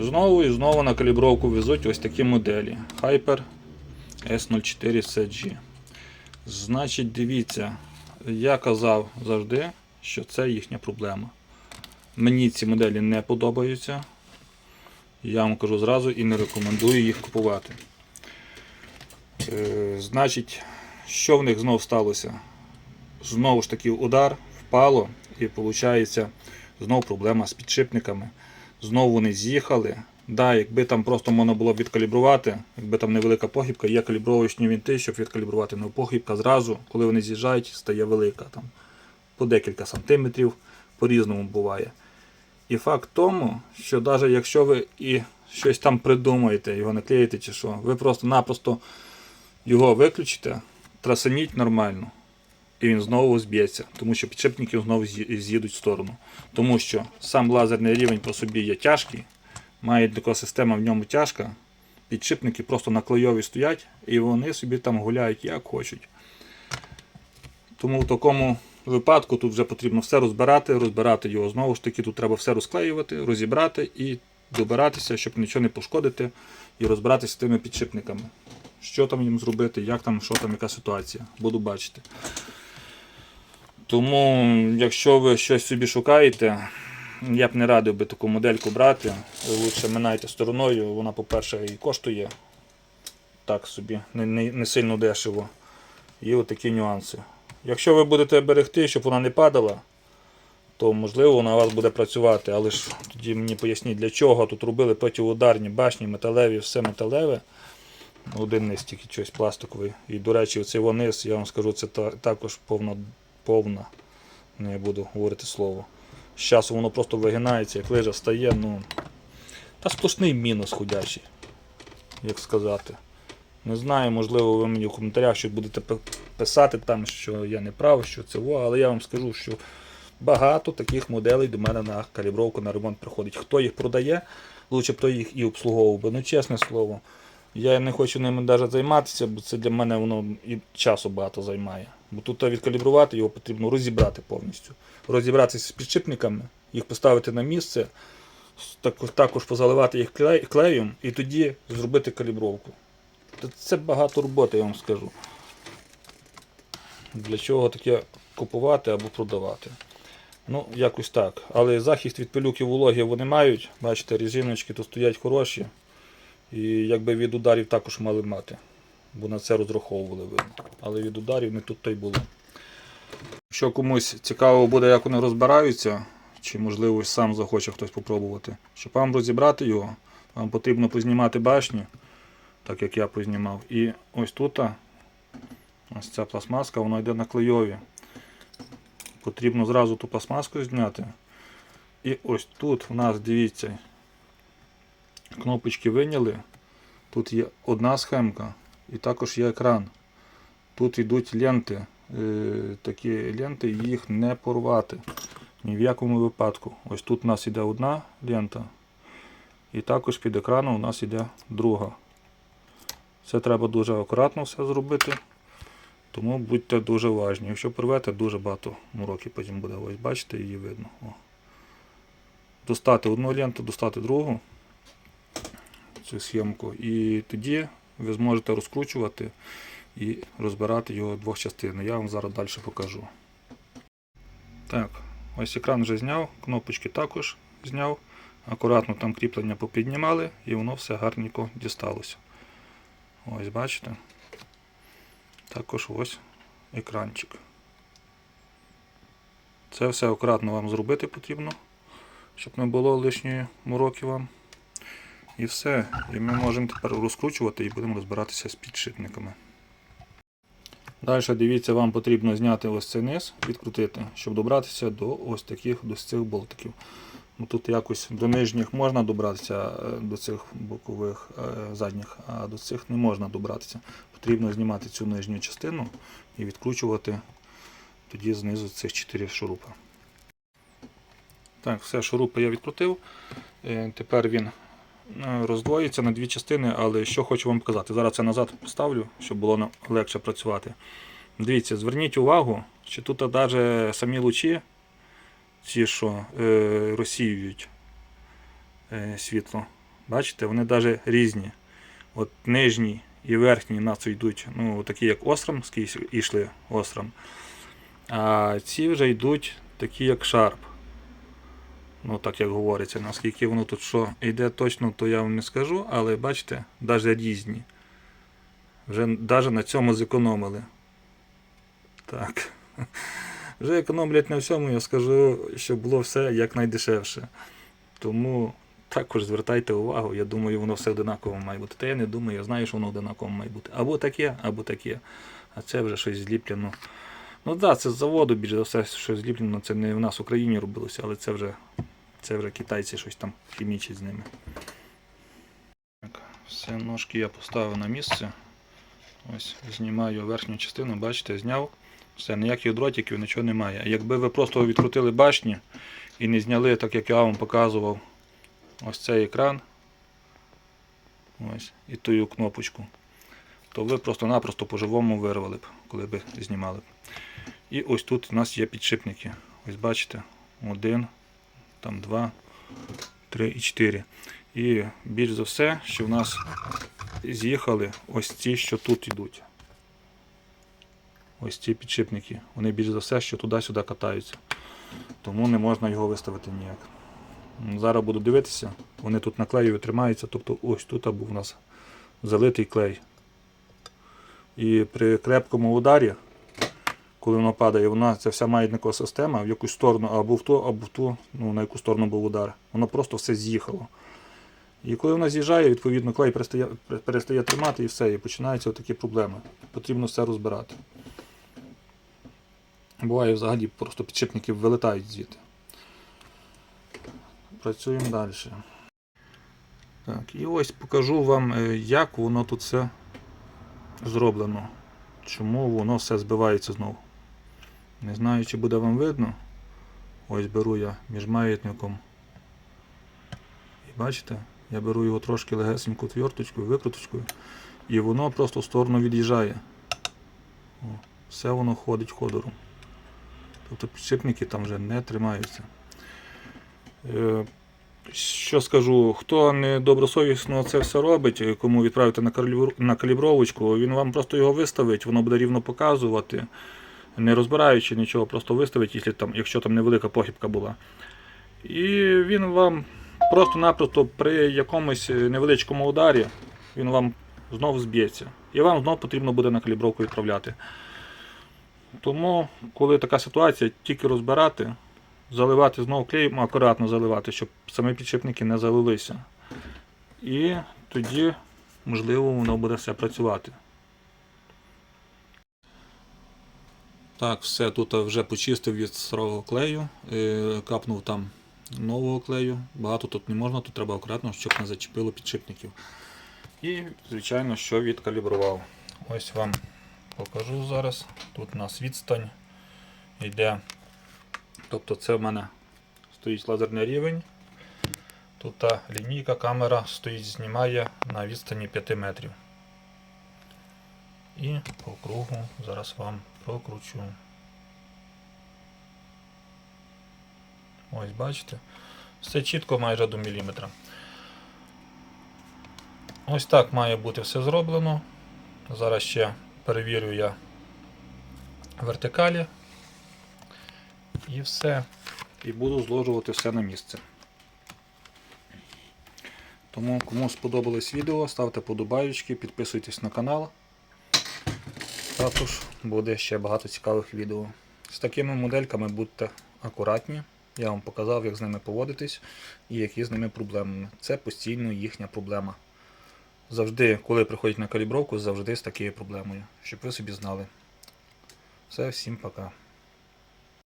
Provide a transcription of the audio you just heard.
Знову і знову на калібровку везуть ось такі моделі. Hyper S04CG. Значить, дивіться, я казав завжди, що це їхня проблема. Мені ці моделі не подобаються. Я вам кажу зразу і не рекомендую їх купувати. Е, значить, що в них знов сталося? Знову ж таки удар, впало, і виходить знову проблема з підшипниками. Знову вони з'їхали. Да, якби там просто можна було відкалібрувати, якби там невелика похибка, є калібровочні вінти, щоб відкалібрувати, але похибка зразу, коли вони з'їжджають, стає велика. Там, по декілька сантиметрів, по-різному буває. І факт тому, що навіть якщо ви і щось там придумаєте, його наклеїте чи що, ви просто-напросто його виключите, трасаніть нормально, і він знову зб'ється, тому що підшипники знову з'їдуть в сторону. Тому що сам лазерний рівень по собі є тяжкий, має така система в ньому тяжка, підшипники просто на клейові стоять і вони собі там гуляють як хочуть. Тому в такому випадку тут вже потрібно все розбирати, розбирати його знову ж таки, тут треба все розклеювати, розібрати і добиратися, щоб нічого не пошкодити, і розбиратися з тими підшипниками. Що там їм зробити, як там, що там, яка ситуація. Буду бачити. Тому, якщо ви щось собі шукаєте, я б не радив би таку модельку брати. Лучше минайте стороною, вона, по-перше, і коштує так собі, не, не, не сильно дешево. І отакі нюанси. Якщо ви будете берегти, щоб вона не падала, то можливо вона у вас буде працювати. Але ж тоді мені поясніть, для чого тут робили протиударні башні, металеві, все металеве. Один низ тільки щось пластиковий. І, до речі, цей низ, я вам скажу, це також повна, повна. Не буду говорити слово. З часу воно просто вигинається, як лижа стає, ну. Та сплошний мінус ходячий, як сказати. Не знаю, можливо, ви мені в коментарях щось будете писати там, що я не прав, що це во, але я вам скажу, що багато таких моделей до мене на калібровку, на ремонт приходить. Хто їх продає, лучше б то їх і обслуговував би. Ну, чесне слово, я не хочу ними навіть займатися, бо це для мене воно і часу багато займає. Бо тут відкалібрувати його потрібно розібрати повністю. Розібратися з підшипниками, їх поставити на місце, також, позаливати їх клеєм і тоді зробити калібровку. Це багато роботи, я вам скажу. Для чого таке купувати або продавати. Ну, якось так. Але захист від пилюки вологи вони мають. Бачите, резиночки тут стоять хороші. І якби від ударів також мали мати. Бо на це розраховували видно. Але від ударів не тут то й було. Якщо комусь цікаво буде, як вони розбираються, чи можливо сам захоче хтось попробувати, щоб вам розібрати його, вам потрібно познімати башню, так як я познімав. І ось тут ось ця пластмаска, вона йде на клейові. Потрібно зразу ту пластмаску зняти. І ось тут у нас, дивіться, кнопочки виняли. Тут є одна схемка і також є екран. Тут йдуть ленти. Е, такі ленти, їх не порвати. Ні в якому випадку. Ось тут у нас йде одна лента. І також під екраном у нас йде друга. Це треба дуже акуратно все зробити. Тому будьте дуже уважні. Якщо порвете, дуже багато мороки потім буде. Ось бачите, її видно. О. Достати одну ленту, достати другу цю схемку. І тоді ви зможете розкручувати і розбирати його в двох частин. Я вам зараз далі покажу. Так, ось екран вже зняв, кнопочки також зняв. Акуратно там кріплення попіднімали і воно все гарненько дісталося. Ось бачите. Також ось екранчик. Це все акуратно вам зробити потрібно, щоб не було лишньої мороки вам. І все. І ми можемо тепер розкручувати і будемо розбиратися з підшипниками. Далі дивіться, вам потрібно зняти ось цей низ, відкрутити, щоб добратися до ось таких до цих болтиків. Ну, Тут якось до нижніх можна добратися, до цих бокових е, задніх, а до цих не можна добратися. Потрібно знімати цю нижню частину і відкручувати тоді знизу цих 4 шурупа. Так, все, шурупи я відкрутив. Е, Тепер він роздвоїться на дві частини, але що хочу вам показати. Зараз це назад поставлю, щоб було легше працювати. Дивіться, зверніть увагу, що тут навіть самі лучі, ці, що е, розсіюють е, світло, Бачите, вони навіть різні. От нижній і верхній нас йдуть, ну, такі як остром, скрізь йшли остром. А ці вже йдуть такі як шарп. Ну, так як говориться, наскільки воно тут що йде точно, то я вам не скажу, але бачите, навіть різні. Вже навіть на цьому зекономили. Так. Вже економлять на всьому, я скажу, щоб було все якнайдешевше. Тому також звертайте увагу, я думаю, воно все одинаково має бути. Та я не думаю, я знаю, що воно одинаково має бути. Або таке, або таке. А це вже щось зліплено. Ну так, да, це з заводу більш за все, що зліплено, це не в нас в Україні робилося, але це вже, це вже китайці щось там хімічать з ними. Так, все ножки я поставив на місце. Ось знімаю верхню частину, бачите, зняв. Все, ніяких дротиків, нічого немає. Якби ви просто відкрутили башні і не зняли, так як я вам показував, ось цей екран ось, і ту кнопочку, то ви просто-напросто по-живому вирвали б, коли б знімали. І ось тут у нас є підшипники. Ось бачите, один, там два, три і чотири. І більш за все, що в нас з'їхали ось ці, що тут йдуть. Ось ці підшипники. Вони більш за все, що туди-сюди катаються. Тому не можна його виставити ніяк. Зараз буду дивитися, вони тут наклею тримаються, тобто ось тут був у нас залитий клей. І при крепкому ударі, коли воно падає, вона ця вся маятникова система в якусь сторону, або в ту, або в ту, ну, на яку сторону був удар. Воно просто все з'їхало. І коли вона з'їжджає, відповідно, клей перестає, перестає тримати і все, і починаються такі проблеми. Потрібно все розбирати. Буває взагалі просто підшипники вилетають звідти. Працюємо далі. Так, і ось покажу вам, е, як воно тут все зроблено. Чому воно все збивається знову. Не знаю, чи буде вам видно. Ось беру я між маятником. І бачите, я беру його трошки легесеньку тверточкою, викруточкою, і воно просто в сторону від'їжджає. Все воно ходить ходором. Тобто підшипники там вже не тримаються. Е, Що скажу, хто недобросовісно це все робить, кому відправити на калібровочку, він вам просто його виставить, воно буде рівно показувати, не розбираючи нічого, просто виставить, якщо там, якщо там невелика похибка була. І він вам просто-напросто при якомусь невеличкому ударі він вам знову зб'ється. І вам знову потрібно буде на калібровку відправляти. Тому, коли така ситуація, тільки розбирати, заливати знову клеєм, акуратно заливати, щоб самі підшипники не залилися. І тоді, можливо, воно буде все працювати. Так, все тут вже почистив від старого клею, е, капнув там нового клею. Багато тут не можна, тут треба акуратно, щоб не зачепило підшипників. І, звичайно, що відкалібрував. Ось вам покажу зараз. Тут у нас відстань йде. Тобто це в мене стоїть лазерний рівень. Тут та лінійка камера стоїть, знімає на відстані 5 метрів. І по кругу зараз вам прокручу. Ось бачите? Все чітко майже до міліметра. Ось так має бути все зроблено. Зараз ще перевірю я вертикалі. І все. І буду зложувати все на місце. Тому кому сподобалось відео, ставте подобаючки, підписуйтесь на канал. Також буде ще багато цікавих відео. З такими модельками будьте акуратні. Я вам показав, як з ними поводитись і які з ними проблеми. Це постійно їхня проблема. Завжди, коли приходять на калібровку, завжди з такою проблемою, щоб ви собі знали. Все, всім пока.